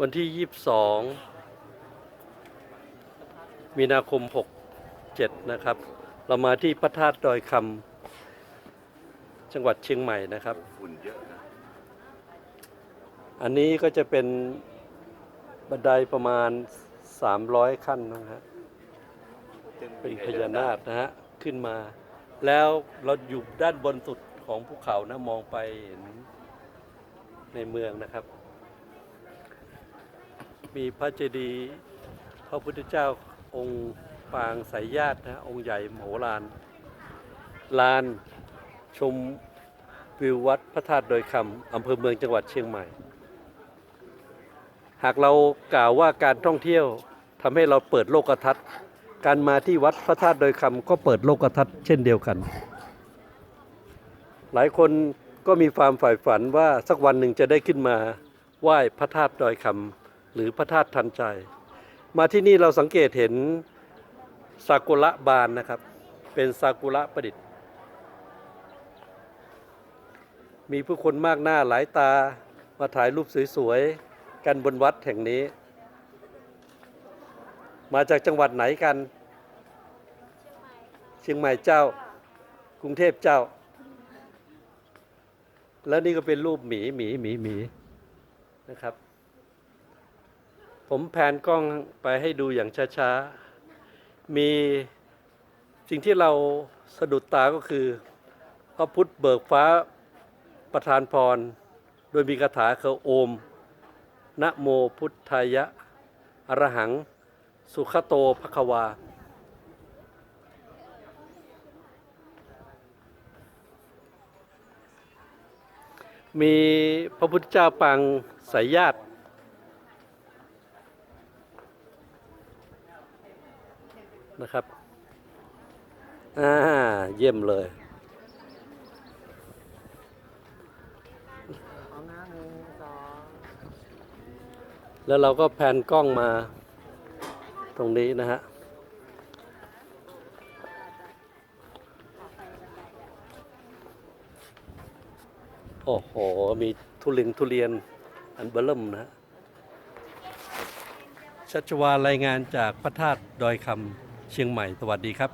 วันที่ 22 มีนาคม 67 นะครับ เรามาที่พระธาตุดอยคำจังหวัดเชียงใหม่นะครับ อันนี้ก็จะเป็นบันไดประมาณ 300 ขั้นนะฮะ เป็นพญานาคนะฮะ ขึ้นมา แล้วเราอยู่ด้านบนสุดของภูเขานะ มองไปเห็นในเมืองนะครับ มีพระเจดีย์พระพุทธเจ้าองค์ปางสายญาตินะองค์ใหญ่มโหฬารลานชมวิววัดพระธาตุดอยคำอำเภอเมืองจังหวัดเชียงใหม่ หากเรากล่าวว่าการท่องเที่ยวทำให้เราเปิดโลกทัศน์ การมาที่วัดพระธาตุดอยคำก็เปิดโลกทัศน์เช่นเดียวกัน หลายคนก็มีความฝ่ายฝันว่าสักวันหนึ่งจะได้ขึ้นมาไหว้พระธาตุดอยคำ หรือพระธาตุทันใจ มาที่นี่เราสังเกตเห็นซากุระบานนะครับ เป็นซากุระประดิษฐ์ มีผู้คนมากหน้าหลายตามาถ่ายรูปสวยๆ กันบนวัดแห่งนี้ มาจากจังหวัดไหนกัน เชียงใหม่เจ้า กรุงเทพเจ้า แล้วนี่ก็เป็นรูปหมีหมีหมีหมีนะครับ ผมแผนกล้องไปให้ดูอย่างช้าๆ มีสิ่งที่เราสะดุดตาก็คือ พระพุทธเบิกฟ้าประทานพร โดยมีคาถาคือโอม นะโมพุทธายะ อรหัง สุขโตภควา มีพระพุทธเจ้าปางสายญาติ นะครับอ่าเยี่ยมเลยแล้วเราก็แพนกล้องมาตรงนี้นะฮะ โอ้โห มีทุเรียนทุเรียนอันเบลิ่มนะฮะชัชวาลรายงานจากพระธาตุดอยคำ เชียงใหม่ สวัสดีครับ